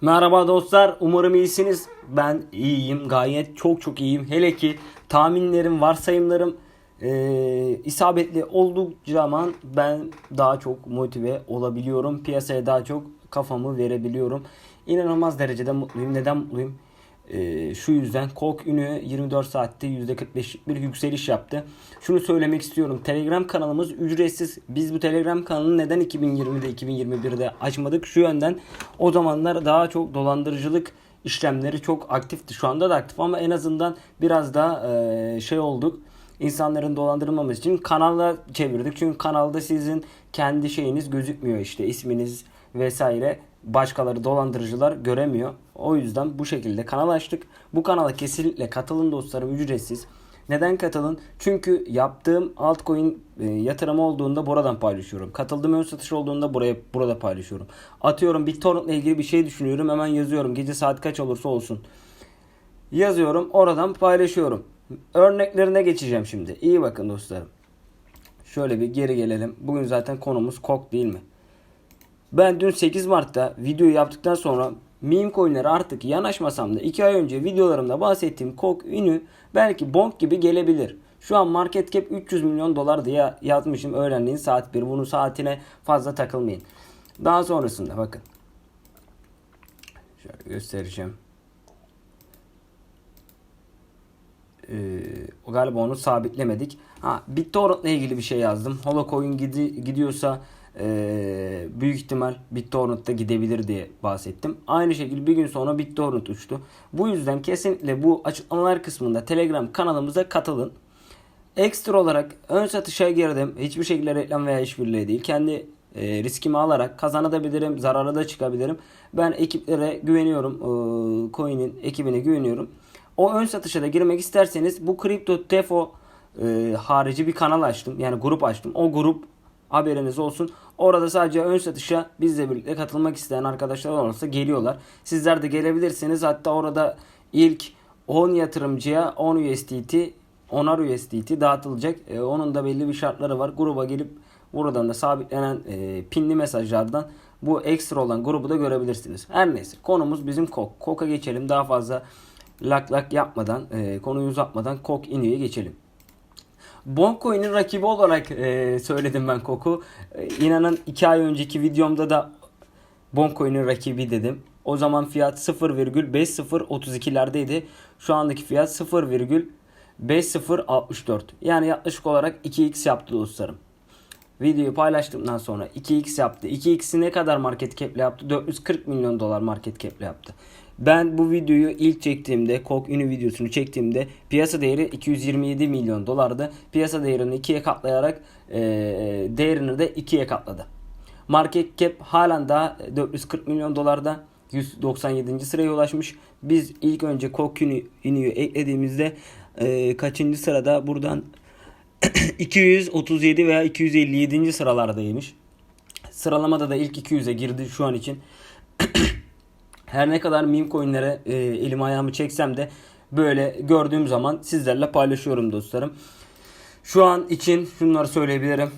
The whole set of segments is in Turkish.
Merhaba dostlar, umarım iyisiniz. Ben iyiyim, gayet çok çok iyiyim. Hele ki tahminlerim, varsayımlarım eee, isabetli olduğu zaman ben daha çok motive olabiliyorum. Piyasaya daha çok kafamı verebiliyorum. İnanılmaz derecede mutluyum. Neden mutluyum? Eee, şu yüzden Kok ünü 24 saatte %45'lik bir yükseliş yaptı. Şunu söylemek istiyorum. Telegram kanalımız ücretsiz. Biz bu Telegram kanalını neden 2020'de 2021'de açmadık? Şu yönden o zamanlar daha çok dolandırıcılık işlemleri çok aktifti. Şu anda da aktif ama en azından biraz daha eee, şey olduk. İnsanların dolandırılmaması için kanala çevirdik. Çünkü kanalda sizin kendi şeyiniz gözükmüyor işte isminiz vesaire başkaları dolandırıcılar göremiyor. O yüzden bu şekilde kanal açtık. Bu kanala kesinlikle katılın dostlarım ücretsiz. Neden katılın? Çünkü yaptığım altcoin e, yatırımı olduğunda buradan paylaşıyorum. Katıldığım ön satış olduğunda buraya burada paylaşıyorum. Atıyorum BitTorrent ile ilgili bir şey düşünüyorum. Hemen yazıyorum. Gece saat kaç olursa olsun. Yazıyorum. Oradan paylaşıyorum. Örneklerine geçeceğim şimdi. İyi bakın dostlarım. Şöyle bir geri gelelim. Bugün zaten konumuz KOK değil mi? Ben dün 8 Mart'ta videoyu yaptıktan sonra meme coinlere artık yanaşmasam da 2 ay önce videolarımda bahsettiğim KOK ünü belki bonk gibi gelebilir. Şu an market cap 300 milyon dolar diye yazmışım öğlenleyin saat 1. Bunun saatine fazla takılmayın. Daha sonrasında bakın. Şöyle göstereceğim. Ee, galiba onu sabitlemedik. Ha, BitTorrent ile ilgili bir şey yazdım. Holocoin gidi, gidiyorsa e, büyük ihtimal BitTorrent'ta gidebilir diye bahsettim. Aynı şekilde bir gün sonra BitTorrent uçtu. Bu yüzden kesinlikle bu açıklamalar kısmında Telegram kanalımıza katılın. Ekstra olarak ön satışa girdim. Hiçbir şekilde reklam veya işbirliği değil. Kendi e, riskimi alarak kazanabilirim, zarara da çıkabilirim. Ben ekiplere güveniyorum. E, coin'in ekibine güveniyorum. O ön satışa da girmek isterseniz bu Crypto Tefo e, harici bir kanal açtım. Yani grup açtım. O grup haberiniz olsun. Orada sadece ön satışa bizle birlikte katılmak isteyen arkadaşlar olursa geliyorlar. Sizler de gelebilirsiniz. Hatta orada ilk 10 yatırımcıya 10 USDT 10'ar USDT dağıtılacak. E, onun da belli bir şartları var. Gruba gelip buradan da sabitlenen e, pinli mesajlardan bu ekstra olan grubu da görebilirsiniz. Her neyse konumuz bizim KOK. KOK'a geçelim. Daha fazla lak lak yapmadan, e, konuyu uzatmadan KOK iniye geçelim. Boncoin'in rakibi olarak e, söyledim ben KOK'u. E, inanın 2 ay önceki videomda da Boncoin'in rakibi dedim. O zaman fiyat 0,5032'lerdeydi. Şu andaki fiyat 0,5064. Yani yaklaşık olarak 2x yaptı dostlarım. Videoyu paylaştıktan sonra 2x yaptı. 2x'i ne kadar market cap'le yaptı? 440 milyon dolar market cap'le yaptı. Ben bu videoyu ilk çektiğimde, Kok Ünü videosunu çektiğimde piyasa değeri 227 milyon dolardı. Piyasa değerini ikiye katlayarak e, değerini de ikiye katladı. Market cap halen daha 440 milyon dolarda 197. sıraya ulaşmış. Biz ilk önce Kok Ünü, Ünü'yü eklediğimizde e, kaçıncı sırada buradan 237 veya 257. sıralardaymış. Sıralamada da ilk 200'e girdi şu an için. Her ne kadar meme coinlere e, elim ayağımı çeksem de böyle gördüğüm zaman sizlerle paylaşıyorum dostlarım. Şu an için şunları söyleyebilirim.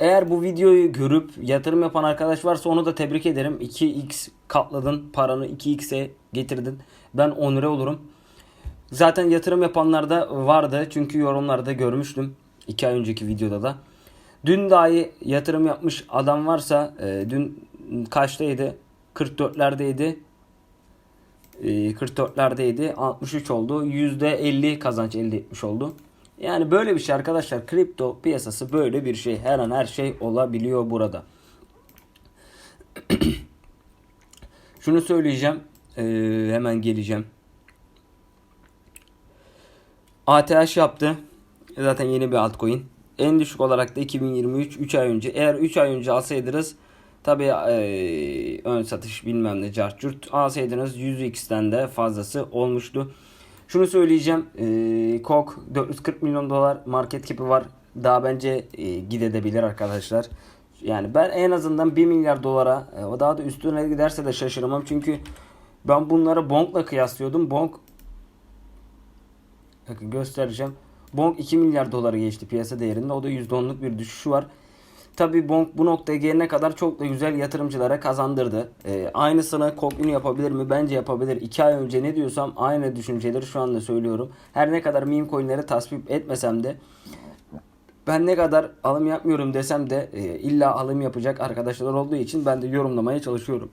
Eğer bu videoyu görüp yatırım yapan arkadaş varsa onu da tebrik ederim. 2x katladın paranı 2x'e getirdin. Ben onure olurum. Zaten yatırım yapanlar da vardı. Çünkü yorumlarda görmüştüm. 2 ay önceki videoda da. Dün dahi yatırım yapmış adam varsa e, dün kaçtaydı? 44'lerdeydi. E, 44'lerdeydi. 63 oldu. %50 kazanç elde etmiş oldu. Yani böyle bir şey arkadaşlar. Kripto piyasası böyle bir şey. Her an her şey olabiliyor burada. Şunu söyleyeceğim. E, hemen geleceğim. ATH yaptı. Zaten yeni bir altcoin. En düşük olarak da 2023 3 ay önce. Eğer 3 ay önce alsaydınız tabi e, ön satış bilmem ne cartçurt alsaydınız 100x'ten de fazlası olmuştu. Şunu söyleyeceğim. E, KOK 440 milyon dolar market cap'i var. Daha bence e, gidebilir arkadaşlar. Yani ben en azından 1 milyar dolara e, daha da üstüne giderse de şaşırmam. Çünkü ben bunları Bonk'la kıyaslıyordum. Bonk göstereceğim. Bonk 2 milyar dolara geçti piyasa değerinde. O da %10'luk bir düşüşü var. Tabi Bonk bu noktaya gelene kadar çok da güzel yatırımcılara kazandırdı. Ee, aynısını Cockney yapabilir mi? Bence yapabilir. 2 ay önce ne diyorsam aynı düşünceleri şu anda söylüyorum. Her ne kadar meme coinleri tasvip etmesem de ben ne kadar alım yapmıyorum desem de e, illa alım yapacak arkadaşlar olduğu için ben de yorumlamaya çalışıyorum.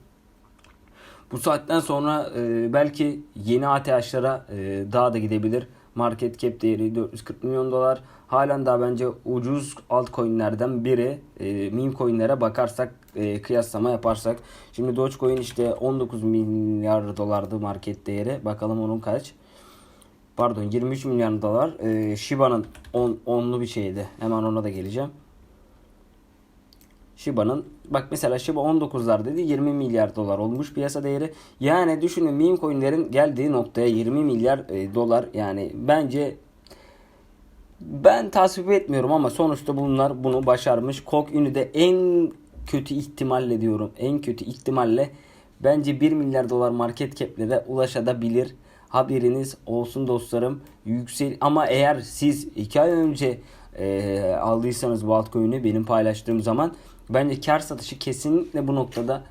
Bu saatten sonra e, belki yeni ATH'lara e, daha da gidebilir. Market cap değeri 440 milyon dolar. Halen daha bence ucuz altcoin'lerden biri. E, meme coin'lere bakarsak e, kıyaslama yaparsak. Şimdi Dogecoin işte 19 milyar dolardı market değeri. Bakalım onun kaç. Pardon 23 milyar dolar. E, Shiba'nın 10 onlu bir şeydi. Hemen ona da geleceğim. Shiba'nın bak mesela Shiba 19'lar dedi 20 milyar dolar olmuş piyasa değeri. Yani düşünün meme coinlerin geldiği noktaya 20 milyar e, dolar yani bence ben tasvip etmiyorum ama sonuçta bunlar bunu başarmış. Kok de en kötü ihtimalle diyorum. En kötü ihtimalle bence 1 milyar dolar market cap'lere ulaşabilir. Haberiniz olsun dostlarım. Yüksel ama eğer siz 2 ay önce e, aldıysanız bu altcoin'i benim paylaştığım zaman bence kar satışı kesinlikle bu noktada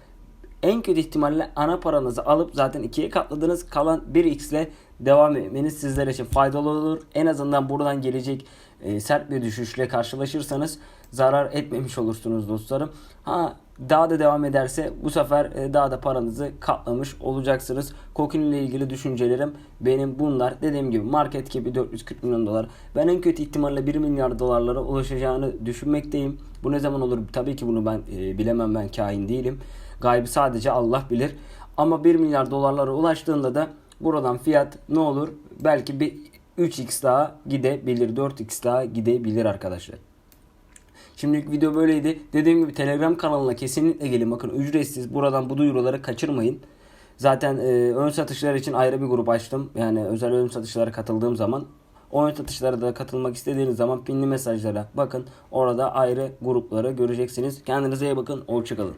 en kötü ihtimalle ana paranızı alıp zaten ikiye katladığınız kalan 1x ile devam etmeniz sizler için faydalı olur. En azından buradan gelecek e, sert bir düşüşle karşılaşırsanız zarar etmemiş olursunuz dostlarım. Ha daha da devam ederse bu sefer e, daha da paranızı katlamış olacaksınız. Kokin ile ilgili düşüncelerim benim bunlar. Dediğim gibi market cap'i 440 milyon dolar. Ben en kötü ihtimalle 1 milyar dolarlara ulaşacağını düşünmekteyim. Bu ne zaman olur? Tabii ki bunu ben e, bilemem ben kain değilim. Gaybi sadece Allah bilir. Ama 1 milyar dolarlara ulaştığında da buradan fiyat ne olur? Belki bir 3x daha gidebilir, 4x daha gidebilir arkadaşlar. Şimdilik video böyleydi. Dediğim gibi Telegram kanalına kesinlikle gelin. Bakın ücretsiz. Buradan bu duyuruları kaçırmayın. Zaten e, ön satışlar için ayrı bir grup açtım. Yani özel ön satışlara katıldığım zaman o ön satışlara da katılmak istediğiniz zaman pinli mesajlara bakın. Orada ayrı grupları göreceksiniz. Kendinize iyi bakın. Hoşçakalın.